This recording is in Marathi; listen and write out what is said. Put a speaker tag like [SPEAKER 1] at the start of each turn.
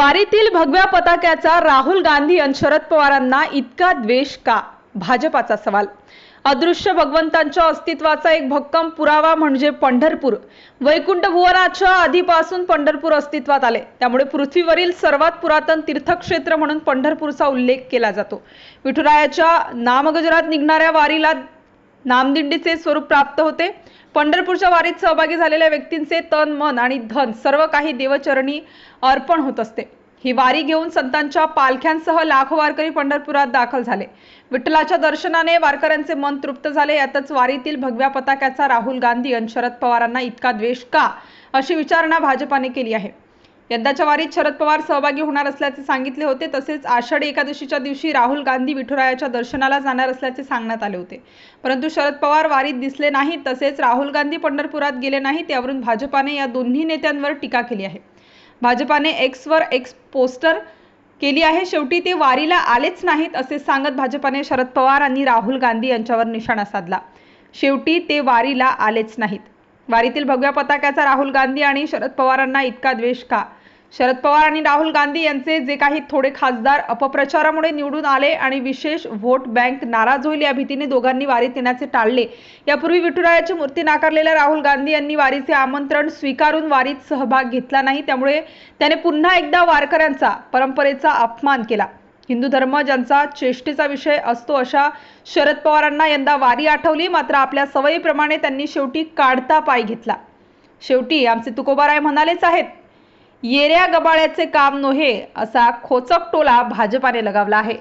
[SPEAKER 1] वारीतील भगव्या पताक्याचा राहुल गांधी आणि शरद पवारांना इतका द्वेष का? भाजपाचा सवाल. अदृश्य भगवंतांच्या अस्तित्वाचा एक भक्कम पुरावा म्हणजे पंढरपूर. वैकुंठ भुवनाच्या आधीपासून पंढरपूर अस्तित्वात आले. त्यामुळे पृथ्वीवरील सर्वात पुरातन तीर्थक्षेत्र म्हणून पंढरपूरचा उल्लेख केला जातो. विठुरायाच्या नामगजरात निघणाऱ्या वारीला नामदिंडीचे स्वरूप प्राप्त होते. पंढरपूरच्या वारीत सहभागी झालेल्या व्यक्तींचे तन मन आणि धन सर्व काही देवचरणी अर्पण होत असते. ही वारी घेऊन संतांच्या पालख्यांसह लाखो वारकरी पंढरपुरात दाखल झाले. विठ्ठलाच्या दर्शनाने वारकऱ्यांचे मन तृप्त झाले. यातच वारीतील भगव्या पताक्याचा राहुल गांधी आणि शरद पवारांना इतका द्वेष का? अशी विचारणा भाजपाने केली आहे. यंदाच्या वारीत शरद पवार सहभागी होणार असल्याचे सांगितले होते. तसेच आषाढी एकादशीच्या दिवशी राहुल गांधी विठुरायाच्या दर्शनाला जाणार असल्याचे सांगण्यात आले होते. परंतु शरद पवार वारीत दिसले नाहीत तसेच राहुल गांधी पंढरपुरात गेले नाहीत यावरून भाजपाने या दोन्ही नेत्यांवर टीका केली आहे. भाजपाने एक्सवर एक्स पोस्टर केली आहे. शेवटी ते वारीला आलेच नाहीत असे सांगत भाजपाने शरद पवार आणि राहुल गांधी यांच्यावर निशाणा साधला. शेवटी ते वारीला आलेच नाहीत. वारीतील भगव्या पताक्याचा राहुल गांधी आणि शरद पवारांना इतका द्वेष का? शरद पवार आणि राहुल गांधी यांचे जे काही थोडे खासदार अपप्रचारामुळे निवडून आले आणि विशेष व्होट बँक नाराज होईल या भीतीने दोघांनी वारीत येण्याचे टाळले. यापूर्वी विठुरायाची मूर्ती नाकारलेल्या राहुल गांधी यांनी वारीचे आमंत्रण स्वीकारून वारीत सहभाग घेतला नाही त्यामुळे त्याने पुन्हा एकदा वारकऱ्यांचा परंपरेचा अपमान केला. हिंदू धर्म ज्यांचा चेष्टेचा विषय असतो अशा शरद पवारांना यंदा वारी आठवली मात्र आपल्या सवयीप्रमाणे त्यांनी शेवटी काढता पाय घेतला. शेवटी आमचे तुकोबाराय म्हणालेच आहेत येऱ्या गबाळ्याचे काम नोहे असा खोचक टोला भाजपाने लगावला आहे.